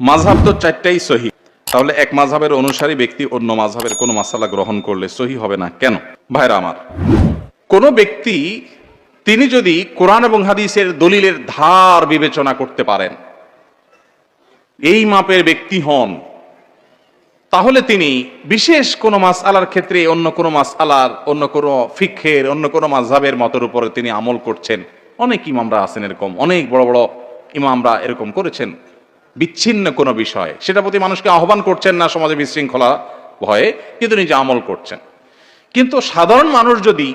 মাঝহাব তো চারটাই সহি। তাহলে এক মাঝহাবের অনুসারী ব্যক্তি অন্য মাঝহাবের কোনো মাসালা গ্রহণ করলে সহি হবে না কেন? ভাইরা আমার, কোন ব্যক্তি, তিনি যদি কোরআন এবং হাদিসের দলিলের ধার বিবেচনা করতে পারেন, এই মাপের ব্যক্তি হন, তাহলে তিনি বিশেষ কোনো মাস আলার ক্ষেত্রে অন্য কোনো মাস আলার অন্য কোনো ফিক্ষের অন্য কোনো মাঝহাবের মতের উপরে তিনি আমল করছেন। অনেক ইমামরা আছেন এরকম, অনেক বড় বড় ইমামরা এরকম করেছেন। বিচ্ছিন্ন কোনো বিষয়। সেটা প্রতি মানুষকে আহ্বান করছেন না সমাজে বিশৃঙ্খলা ভয়ে, কিন্তু নিজে আমল করছেন। কিন্তু সাধারণ মানুষ যদি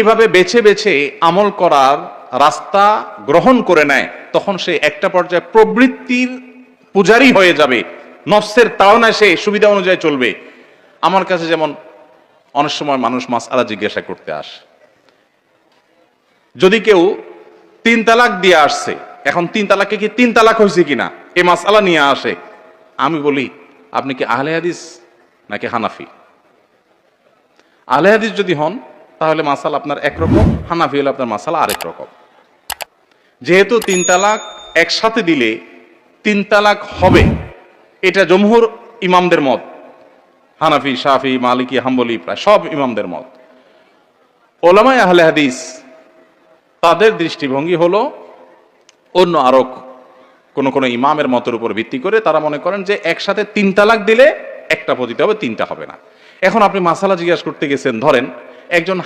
এভাবে বেছে বেছে আমল করার রাস্তা গ্রহণ করে নেয়, তখন সে একটা পর্যায়ে প্রবৃত্তির পূজারি হয়ে যাবে। নফসের তাড়নায় সে সুবিধা অনুযায়ী চলবে। আমার কাছে যেমন অনেক সময় মানুষ মাস আলা জিজ্ঞাসা করতে আসে। যদি কেউ তিন তালাক দিয়ে আসছে, এখন তিন তালাকে কি তিন তালাক হয়েছে কিনা? এ মাসালা নিয়ে আসে। আমি বলি, আপনি কি আহলে হাদিস নাকি হানাফি? আহলে হাদিস যদি হন, তাহলে মাসাল আপনার একরকম হানাফি হলে আপনার মাসালা আরেক রকম। যেহেতু তিন তালাক একসাথে দিলে তিন তালাক হবে, এটা জমহুর ইমামদের মত। হানাফি, শাফি, মালিকি, হাম্বলি, প্রায় সব ইমামদের মত। ওলামায় আহলে হাদিস, তাদের দৃষ্টিভঙ্গি হলো অন্য আরও কোন কোন ইমামের মতের উপর ভিত্তি করে তারা মনে করেন যে একসাথে তিন তালাক দিলে একটা পতিতে হবে, তিনটা হবে না। এখন আপনি মাসালা জিজ্ঞাসা করতে গেছেন, ধরেন একজন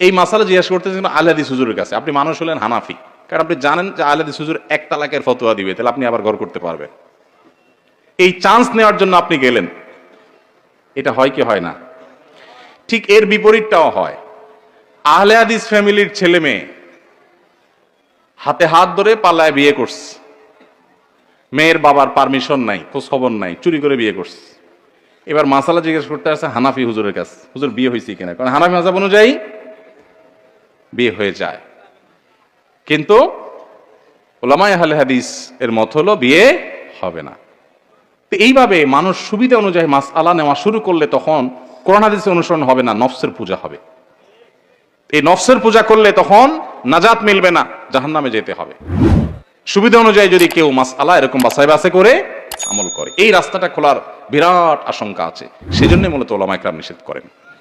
এই মাসালা জিজ্ঞাসা করতে গেছেন আলাদি সুজুরের কাছে। আপনি মানুষ হলেন হানাফি, কারণ আপনি জানেন যে আলাদি সুজুর এক তালাকের ফতোয়া দিবে, তাহলে আপনি আবার ঘর করতে পারবেন। এই চান্স নেওয়ার জন্য আপনি গেলেন। এটা হয় কি হয় না? ঠিক এর বিপরীতটাও হয়। আহলে হাদিস ফ্যামিলির ছেলে মেয়ে হাতে হাত ধরে পাল্লায় বিয়ে করছে। মেয়ের বাবার পারমিশন নাই খোঁজ খবর নাই, চুরি করে বিয়ে করছে। এবার মাসালা জিজ্ঞেস করতে আসছে হানাফি হুজুরের কাছে, হুজুর বিয়ে হয়েছে কিনা? কারণ হানাফি মাসাব অনুযায়ী বিয়ে হয়ে যায়। কিন্তু ওলামায় আহলে হাদিস এর মত হলো বিয়ে হবে না। তো এইভাবে মানুষ সুবিধা অনুযায়ী মাস আলা নেওয়া শুরু করলে তখন কোরআন হাদিসের অনুসরণ হবে না, নফসের পূজা হবে। এই নফসের পূজা করলে তখন নাজাত মিলবে না, জাহান্নামে যেতে হবে। সুবিধা অনুযায়ী যদি কেউ মাস আলা এরকম বাসায় বাসে করে আমল করে। এই রাস্তাটা খোলার বিরাট আশঙ্কা আছে। সেজন্য মূলত ওলামা একরাম নিষেধ করেন।